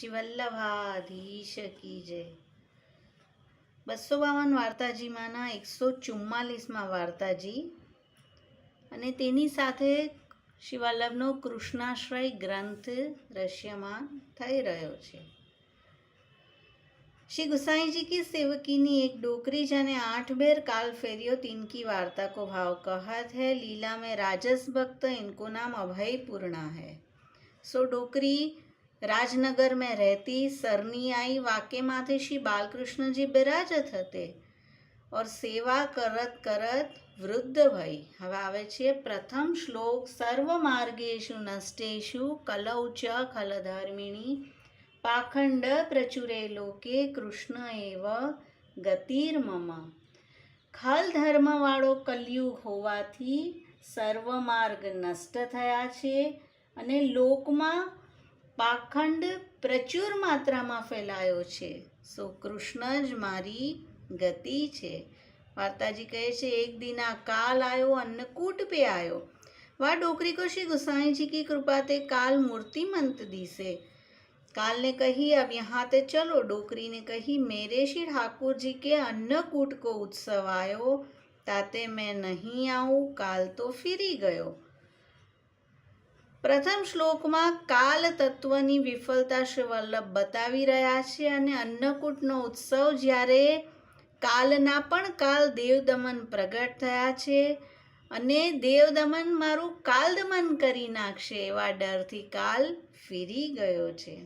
શિવલ્લભાધીશ કી જય. બસો બાવન વાર્તાજીમાંના એકસો ચુમ્માલીસમાં વાર્તાજી અને તેની સાથે શિવાલ્લભનો કૃષ્ણાશ્રય ગ્રંથ રશિયામાં થઈ રહ્યો છે. શ્રી ગુસાઈજી કી સેવકીની એક ડોકરી જેને આઠ બેર કાલ ફેર્યો તિનકી વાર્તા કો ભાવ કહત હૈ, લીલા મેં રાજસ ભક્ત, ઇનકો નામ અભયપૂર્ણા હૈ. સો ડોકરી डोकरी રાજનગર મેં રહેતી સરની આઈ વાકે માથે શ્રી બાલકૃષ્ણજી બિરાજત હતે ઓર સેવા કરત કરત વૃદ્ધ ભઈ હવે આવે છે પ્રથમ શ્લોક સર્વ માર્ગેશુ નષ્ટેશુ કલૌ ચ ખલધર્મિણી પાખંડ પ્રચુરે લોકે કૃષ્ણ એવ ગતિર્મમ ખલ ધર્મવાળો કલયુગ હોવાથી સર્વ માર્ગ નષ્ટ થયા છે અને લોકમાં પાખંડ પ્રચુર માત્રામાં ફેલાયો છે સો કૃષ્ણ જ મારી ગતિ છે વાર્તાજી કહે છે એક દિન આ કાલ આયો અન્નકૂટ पे आयो वह डोकरी को श्री गुसाई जी की कृपा ते काल मूर्तिमंत दिसे काल ने कही अब यहाँ ते चलो डोकरी ने कही मेरे श्री ठाकुर जी के अन्नकूट को उत्सव आयो ताते मैं नहीं आऊं काल तो फिरी गयो પ્રથમ શ્લોકમાં કાલ તત્વની વિફલતા શ્રી વલ્લભ બતાવી રહ્યા છે અને અન્નકૂટનો ઉત્સવ જ્યારે કાલના પણ કાલ દેવદમન પ્રગટ થયા છે અને દેવદમન મારું કાલદમન કરી નાખશે એવા ડરથી કાલ ફીરી ગયો છે.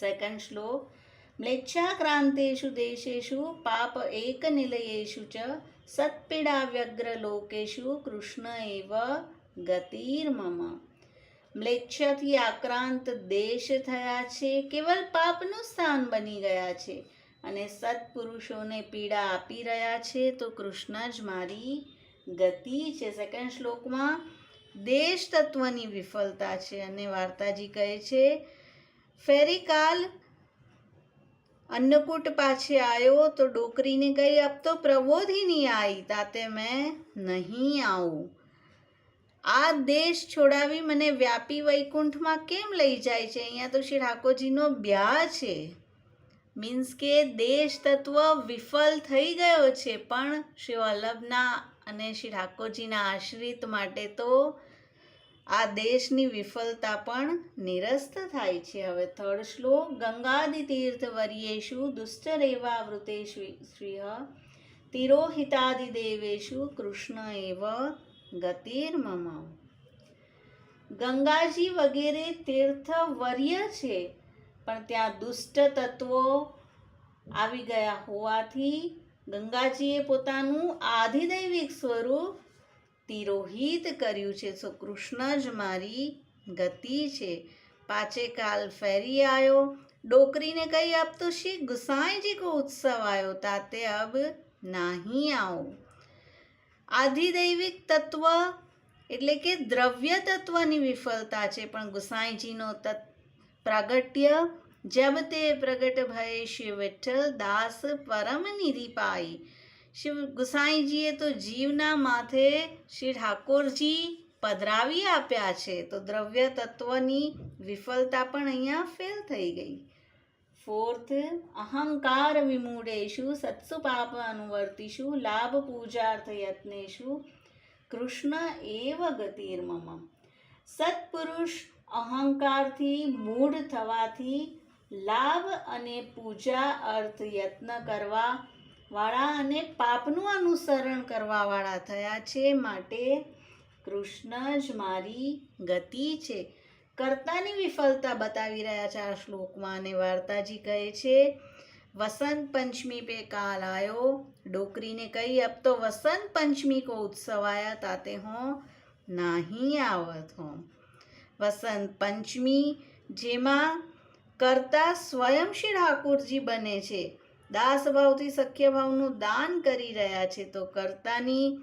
સેકન્ડ શ્લોક, મ્લેચ્છાક્રાંતેષુ દેશેશુ પાપ એક નિલયેશુ ચ સત્પીડા વ્યગ્ર લોકેશુ કૃષ્ણ એવ ગતિર્મમ. મ્લેચ્છાથી આક્રાંત દેશ થયા છે, કેવલ પાપનું સ્થાન બની ગયા છે અને સત્પુરુષોને પીડા આપી રહ્યા છે, તો કૃષ્ણ જ મારી ગતિ છે. સેકન્ડ શ્લોકમાં, દેશ તત્વની વિફળતા છે અને વાર્તાજી કહે છે ફેરીકાલ અન્નકૂટ પાછે આવ્યો તો ડોકરીને કહી આપતો તો પ્રબોધિની આવી તાતે મેં નહીં આવું. આ દેશ છોડાવી મને વ્યાપી વૈકુંઠમાં કેમ લઈ જાય છે? અહીંયા તો શ્રી ઠાકોરજીનો બ્યાહ છે. મીન્સ કે દેશ તત્વ વિફલ થઈ ગયો છે, પણ શ્રી વલ્લભના અને શ્રી ઠાકોરજીના આશ્રિત માટે તો આ દેશની વિફલતા પણ નિરસ્ત થાય છે. હવે થર્ડ શ્લોક ગંગાદિ તીર્થ વર્યેશુ વૃતે શ્રી શ્રીહ, તિરોહિતાદિદેવેશુ કૃષ્ણ એવ ગતિર્મમ ગંગાજી વગેરે તીર્થ વર્ય છે, પણ ત્યાં દુષ્ટ તત્વો આવી ગયા હોવાથી ગંગાજીએ પોતાનું આધિદૈવિક સ્વરૂપ તિરોહિત કર્યું છે. સો કૃષ્ણ જ મારી ગતિ છે. પાછે કાલ ફેરી આવ્યો ડોકરીને કહી આપતો શ્રી ગુસાઈજી કો ઉત્સવ આવ્યો તાતે અબ નહીં આવું. આધિદૈવિક તત્વ એટલે કે દ્રવ્ય તત્વની વિફલતા છે. પણ ગુસાઈજીનો તત્ પ્રાગટ્ય, જબ તે પ્રગટ ભય શિવ વિઠ્ઠલ દાસ પરમ નિરીપાઈ. શિવ ગુસાઈજીએ તો જીવના માથે શ્રી ઠાકોરજી પધરાવી આપ્યા છે. તો દ્રવ્ય તત્વની વિફલતા પણ અહીંયા ફેલ થઈ ગઈ. ફોર્થ અહંકાર વિમૂઢેશુ સત્સુ પાપ અનુવર્તિષુ લાભ પૂજાર્થ યત્નેશુ કૃષ્ણ એવ ગતિર્મમ સત્પુરુષ અહંકારથી મૂઢ થવાથી લાભ અને પૂજા અર્થ યત્ન કરવા વાળા અને પાપનું અનુસરણ કરવાવાળા થયા છે માટે કૃષ્ણ જ મારી ગતિ છે કર્તાની વિફલતા બતાવી રહ્યા છે આ શ્લોકમાં અને વાર્તાજી કહે છે, વસંત પંચમી પે કાલ આયો. ડોકરીને કહી, અબ તો વસંત પંચમી કો ઉત્સવ આયા તાતે હો, નહીં આવત હો. વસંત પંચમી, જેમાં કરતા સ્વયં ઠાકુરજી બને છે. દાસ ભાવથી સખ્ય ભાવનું દાન કરી રહ્યા છે. તો કર્તાની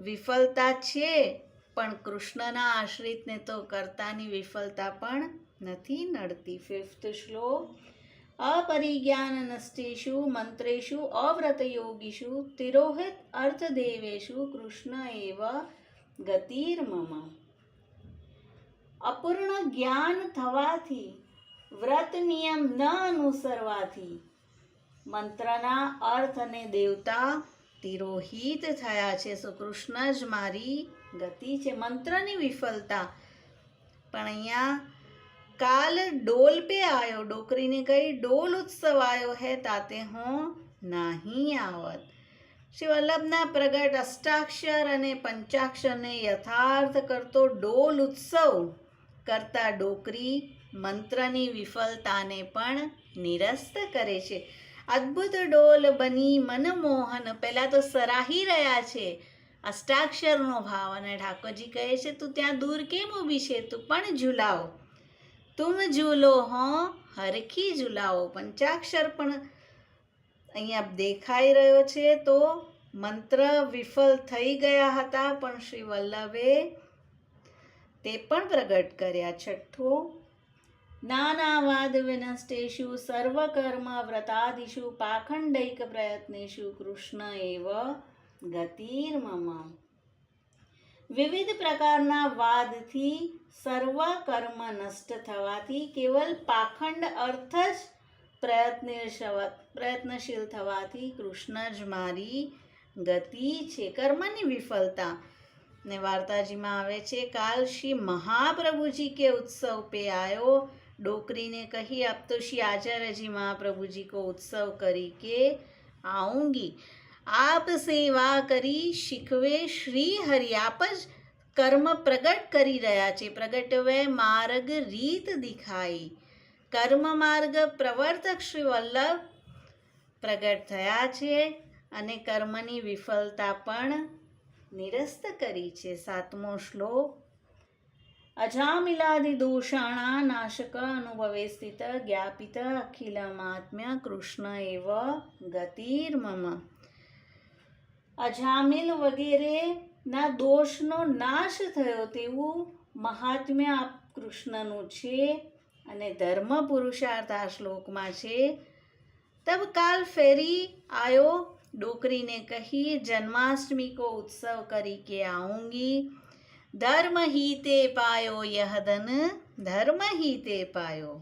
વિફલતા છે. પણ કૃષ્ણના આશ્રિતને તો કર્તાની વિફલતા પણ નથી નડતી. ફિફ્થ શ્લોક. મંત્રેષુ અવ્રત યોગીષુ તિરોહિત અર્થદેવેશુ કૃષ્ણ એવ ગતિર્મમ. અપૂર્ણ જ્ઞાન થવાથી, વ્રત નિયમ ન અનુસરવાથી મંત્રના અર્થ અને દેવતા તિરોહિત થયા છે. સો કૃષ્ણ જ મારી ગતિ છે. મંત્રની વિફલતા. પણ અહીંયા કાલ ડોલ પે આવ્યો ડોકરીને કહી ડોલ ઉત્સવ આવ્યો હે તાતે હું નહીં આવત. શ્રી વલ્લભના પ્રગટ અષ્ટાક્ષર અને પંચાક્ષરને યથાર્થ કરતો ડોલ ઉત્સવ કરતા ડોકરી મંત્રની વિફલતાને પણ નિરસ્ત કરે છે. અદ્ભુત ડોલ બની મનમોહન. પહેલાં તો સરાહી રહ્યા છે અષ્ટાક્ષરનો ભાવ અને ઠાકોરજી કહે છે, તું ત્યાં દૂર કેમ ઊભી છે? તું પણ ઝુલાવ. તુમ ઝૂલો, હો? હરખી ઝુલાવો. પંચાક્ષર પણ અહીંયા દેખાઈ રહ્યો છે તો મંત્ર વિફલ થઈ ગયા હતા, પણ શ્રી વલ્લભે તે પણ પ્રગટ કર્યા. છઠ્ઠું નાનાવાદ વિનષ્ટેષુ સર્વકર્મ વ્રતાદિષુ પાખંડૈક પ્રયત્નેષુ કૃષ્ણ એવ ગતિર્મમ વિવિધ પ્રકારના વાદથી સર્વ કર્મ નષ્ટ થવાથી કેવલ પાખંડ અર્થ જ પ્રયત્નશીલ પ્રયત્નશીલ થવાથી કૃષ્ણ જ મારી ગતિ છે કર્મની વિફલતા ને વાર્તાજીમાં આવે છે કાલ શ્રી મહાપ્રભુજી કે उत्सव पे आयो ડોકરીને કહી આપ તો શ્રી આચાર્યજી મહાપ્રભુજી કો ઉત્સવ કરી કે આઉંગી. આપ સેવા કરી શીખવે શ્રી હરિ, આપ જ કર્મ પ્રગટ કરી રહ્યા છે. પ્રગટવે માર્ગ રીત દિખાઈ. કર્મ માર્ગ પ્રવર્તક શ્રી વલ્લભ પ્રગટ થયા છે અને કર્મની વિફળતા પણ નિરસ્ત કરી છે. સાતમો શ્લોક. અજામિલાદિ દોષાણા નાશક અનુભવે સ્થિત જ્ઞાપિત અખિલમાત્મ્ય કૃષ્ણ એવ ગતિર્મમ અજામિલ વગેરેના દોષનો નાશ થયો તેવું મહાત્મ્ય કૃષ્ણનું છે અને ધર્મ પુરુષાર્થ આ શ્લોકમાં છે તબ કાલ ફેરી આયો ડોકરીને કહી જન્માષ્ટમી કો ઉત્સવ કરી કે આऊंगी ધર્મ હિતે પાયો યહ ધન ધર્મ હિતે પાયો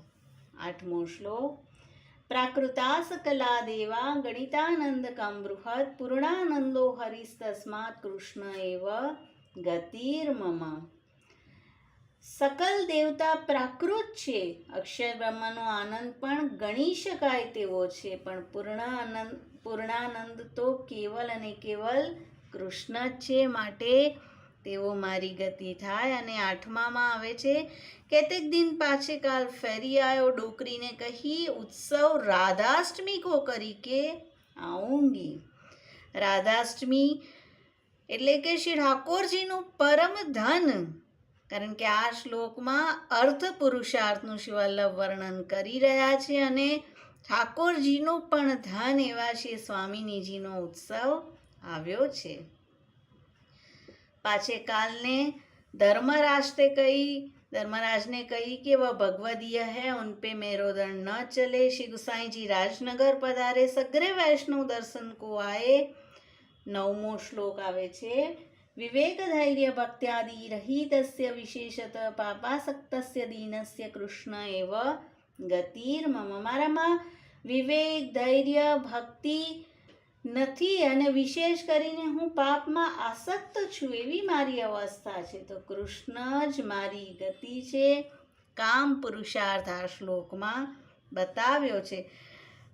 આઠમો શ્લોક પ્રાકૃતા સકલા દેવા ગણિતાનંદ કમ બૃહદ પૂર્ણાનંદો હરિસ્તસ્માત કૃષ્ણ એવ ગતિર્મમ સકલ દેવતા પ્રાકૃત છે અક્ષર બ્રહ્મનો આનંદ પણ ગણી શકાય તેવો છે, પણ પૂર્ણાનંદ પૂર્ણાનંદ તો કેવલ અને કેવલ કૃષ્ણ જ છે માટે તેઓ મારી ગતિ થાય અને આઠમામાં આવે છે. કેતેક દિન પાછે કાલ ફેરી આવ્યો ડોકરીને કહી, ઉત્સવ રાધાષ્ટમી કો કરી કે આવુંગી રાધાષ્ટમી એટલે કે શ્રી ઠાકોરજીનું પરમ ધન. કારણ કે આ શ્લોકમાં અર્થ પુરુષાર્થનું શિવલ્લભ વર્ણન કરી રહ્યા છે અને ઠાકોરજીનું પણ ધન એવા શ્રી સ્વામિનીજીનો ઉત્સવ આવ્યો છે. પાછે કાલને धर्मराज ते कही धर्मराज ने कही कि वह भगवदीय है उन पे मेरोदंड न चले श्री गुसाई जी राजनगर पधारे सग्रे वैष्णव दर्शन को आए नवमो श्लोक આવે છે વિવેક ધૈર્ય ભક્ત્યાદિ રહિતસ્ય વિશેષત પાપાસક્તસ્ય દીનસ્ય કૃષ્ણ એવ ગતિર્મમ મારામાં વિવેક ધૈર્ય ભક્તિ નથી અને વિશેષ કરીને હું પાપમાં આસક્ત છું એવી મારી અવસ્થા છે તો કૃષ્ણ જ મારી ગતિ છે કામ પુરુષાર્થ આ શ્લોકમાં બતાવ્યો છે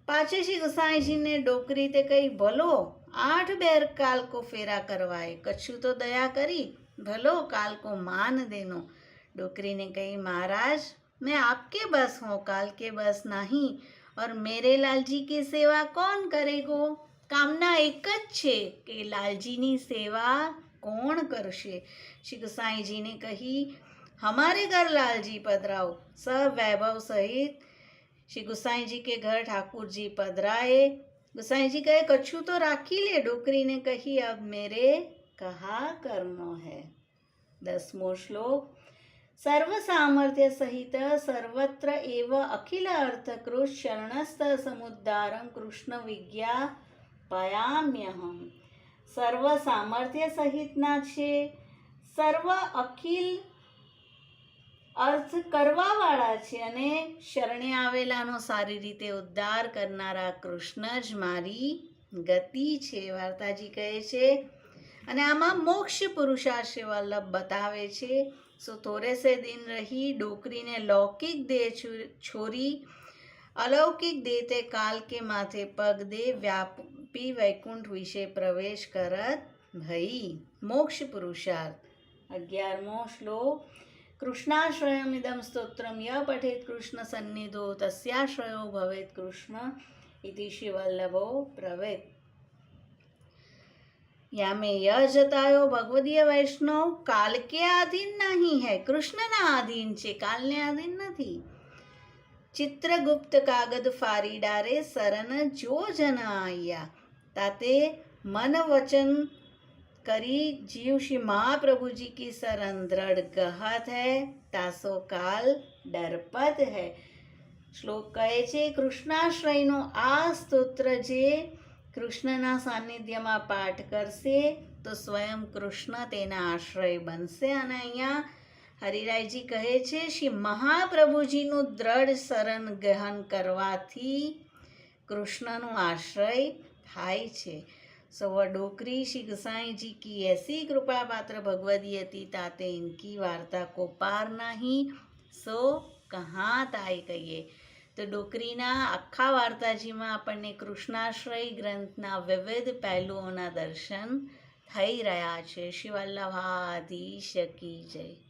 પાછે શ્રી ગુસાઈજીને ડોકરી તે કઈ ભલો આઠ બેર કાલ કો ફેરા કરવાય કચ્છું તો દયા કરી ભલો કાલ કો માન દેનો डोकरी ने कही महाराज मैं आपके बस हूँ काल के बस नहीं और मेरे लालजी की सेवा कौन करेगो કામના એક જ છે કે લાલજીની સેવા કોણ કરશે? શ્રી ગુસાઈજીને કહી હમારે ઘર લાલજી પધરાઓ સબ વૈભવ સહિત શ્રી ગુસાઈજી કે ઘર ઠાકુરજી પધરાએ. ગુસાઈજી કહે કચ્છું તો રાખી લે. ડોકરીને કહી, અબ મેરે કહા કર્મો હૈ. દસમો શ્લોક, સર્વ સામર્થ્ય સહિત સર્વત્ર એવ અખિલ અર્થકૃત શરણસ્થ સમુદ્દારમ કૃષ્ણ વિજ્ઞા ભયામ્યહમ સર્વ સામર્થ્ય સહિતના છે. સર્વ અખિલ અર્થ કરવાવાળા છે અને શરણે આવેલાનો સારી રીતે ઉદ્ધાર કરનારા કૃષ્ણ જ મારી ગતિ છે, વાર્તાજી કહે છે. અને આમાં મોક્ષ પુરુષાર્થ વલ્લભ બતાવે છે. સો થોરેસે દિન રહી ડોકરીને લૌકિક દેહ છોરી અલૌકિક દેહ તે કાલ કે માથે પગ દે વ્યાપી વૈકુંઠ વિશે પ્રવેશ કરત ભઈ મોક્ષ પુરુષાર્થ અગિયારમો શ્લોક કૃષ્ણાશ્રયમિદમ સ્તોત્રમ ય પઠેત કૃષ્ણ સન્નિધો તસ્યાશ્રયો ભવેત કૃષ્ણ ઇતિ શ્રી વલ્લભો પ્રવેત या में यह जतायो ભગવદીય વૈષ્ણવ કાલ કે આધીન નહીં હૈ કૃષ્ણના આધીન છે કાલને આધીન નથી ચિત્રગુપ્ત કાગદ ફારી ડારે સરન જોજન આયા તાતે મન વચન કરી જીવ શ્રી મહાપ્રભુજી કી સરન દ્રઢ ગહત હૈ તાસો કાલ ડરપદ હૈ શ્લોક કહે છે કૃષ્ણાશ્રયનો આ સ્તોત્ર જે કૃષ્ણના સાનિધ્યમાં પાઠ કરશે તો સ્વયં કૃષ્ણ તેના આશ્રય બનશે અને અહીંયા હરિરાયજી કહે છે, શ્રી મહાપ્રભુજીનું દ્રઢ શરણ ગ્રહણ કરવાથી કૃષ્ણનો આશ્રય થાય છે. સો ડોકરી શ્રી ગુસાઈજી કી એસી કૃપા પાત્ર ભગવદી હતી, તાતે ઇનકી વાર્તા કો પાર નહીં, સો કહા તાય કહીએ. તો ડોકરીના આખા વાર્તાજીમાં આપણને કૃષ્ણાશ્રય ગ્રંથના વિવિધ પહેલુઓના દર્શન થઈ રહ્યા છે. શિવલ્લભાધી શકી જય.